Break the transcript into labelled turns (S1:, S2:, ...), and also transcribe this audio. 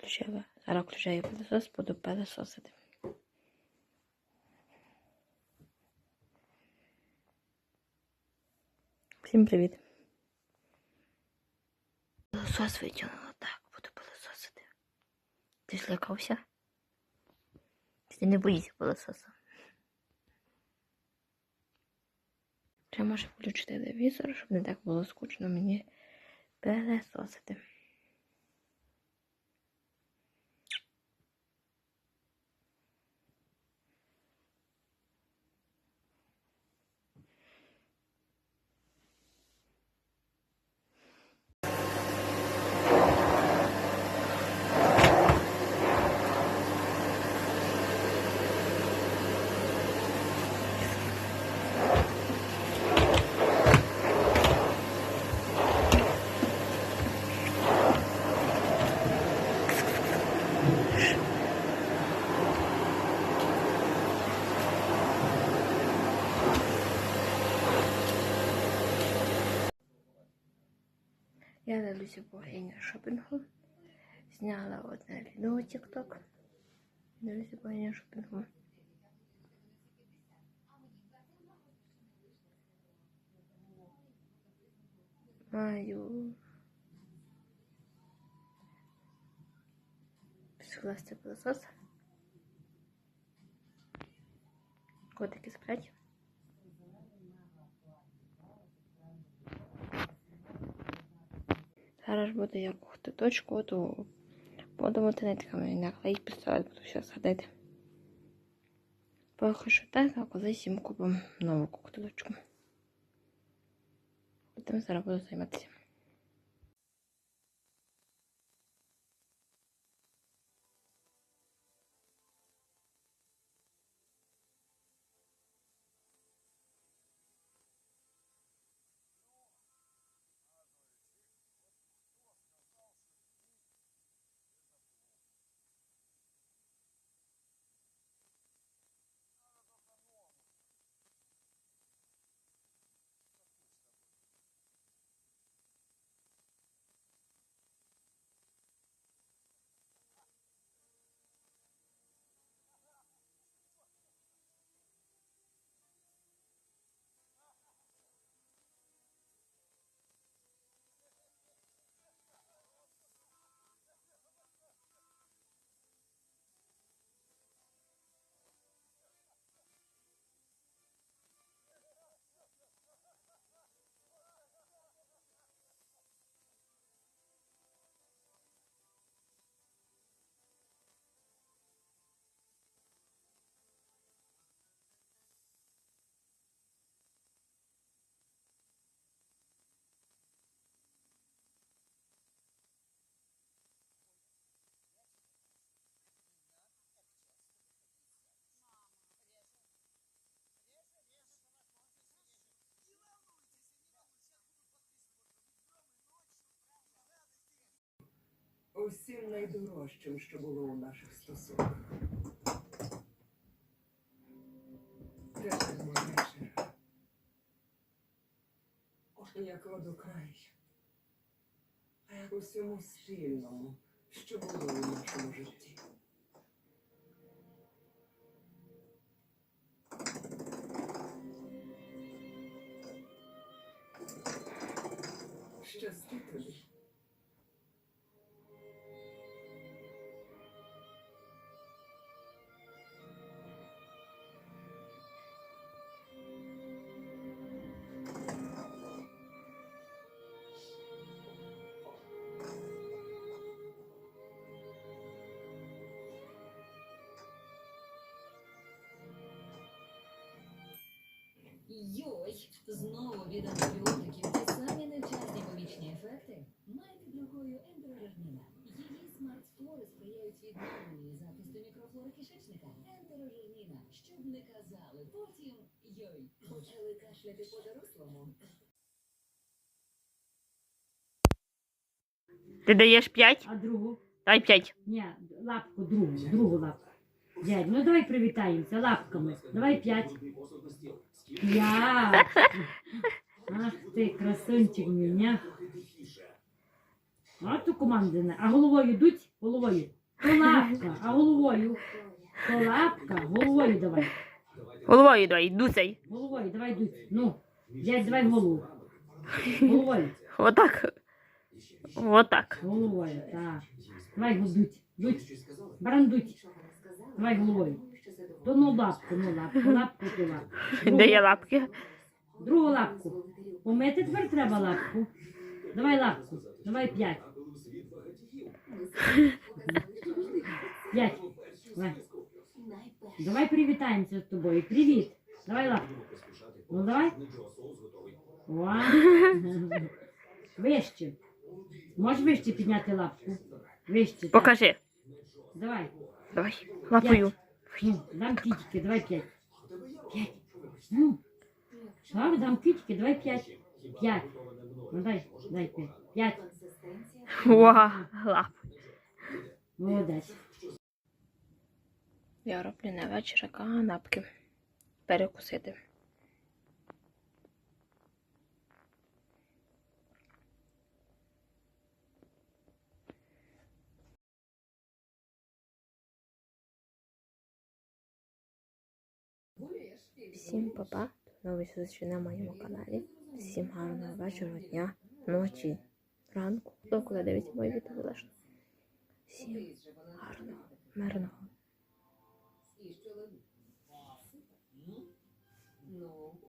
S1: Включила. Зараз включаю пилосос, буду пилососити. Всім привіт. Пилосос витягнула. Так, буду пилососити. Ти злякався? Ти не боїшся пилососа. Треба може включити телевізор, щоб не так було скучно мені пилососити. Я дивлюся богиня шопінгу. Зняла одне відео TikTok. Дивлюся богиня шопінгу. Маю скласти пилосос. Котики сплять. Зараз буде я кухти точку, то буду мотинетками наклеїть пістолет, буду зараз ходити. Що так, а колись їм купимо нову кухточку. Потім зараз буду займатися.
S2: Усім найдорожчим, що було у наших стосунках. Дякую, моя вечора. Як водокрай. А як усьому спільному, що було у нашому житті. Щасти тобі.
S3: Йой, знову від антибіотиків ті самі невчасні побічні ефекти. Має під рукою ентерожерніна. Її смарт-флори сприяють відновленню і захисту мікрофлори кишечника. Ентерожерніна, щоб не казали, потім йой, почали кашляти по-дорослому.
S1: Ти даєш 5?
S4: А другу?
S1: Дай 5.
S4: Ні, лапку другу, другу лапку. Дядь, ну давай привітаємося лапками. Давай п'ять. П'ять. Ах ти, красунчик у мене. А то команди не. А головою йдуть? Головою. То лапка, а головою. То лапка, головою давай.
S1: Головою давай, дуцей.
S4: Головою, давай йдуть. Ну, взять, давай голову. Головою.
S1: Отак. Отак.
S4: Головою, так. Давай дуть. Дуть. Баран дуть. Давай головою. То ну лапку, ну лапку, лапку, то лапку.
S1: Де є лапки?
S4: Другу лапку. Помити тепер треба лапку. Давай лапку. Давай п'ять. П'ять. Давай. Давай привітаємося з тобою. Привіт. Давай лапку. Ну давай. О. Вище. Можеш вище підняти лапку? Вище. так.
S1: Покажи.
S4: Давай.
S1: Давай. Лапою.
S4: Ну, дам кітики, давай п'ять. П'ять. Ну. Давай, дам кітики, давай п'ять. П'ять. Ну дай, дай п'ять. П'ять.
S1: Ва, лап.
S4: Молодець.
S1: Я роблю на вечір канапки. Перекусити. Всім папа. Нові зустрічі на моєму каналі. Всім гарного вечора, дня, ночі, ранку. Хто коли дивиться мої відео залежно. Всім гарного, мирного.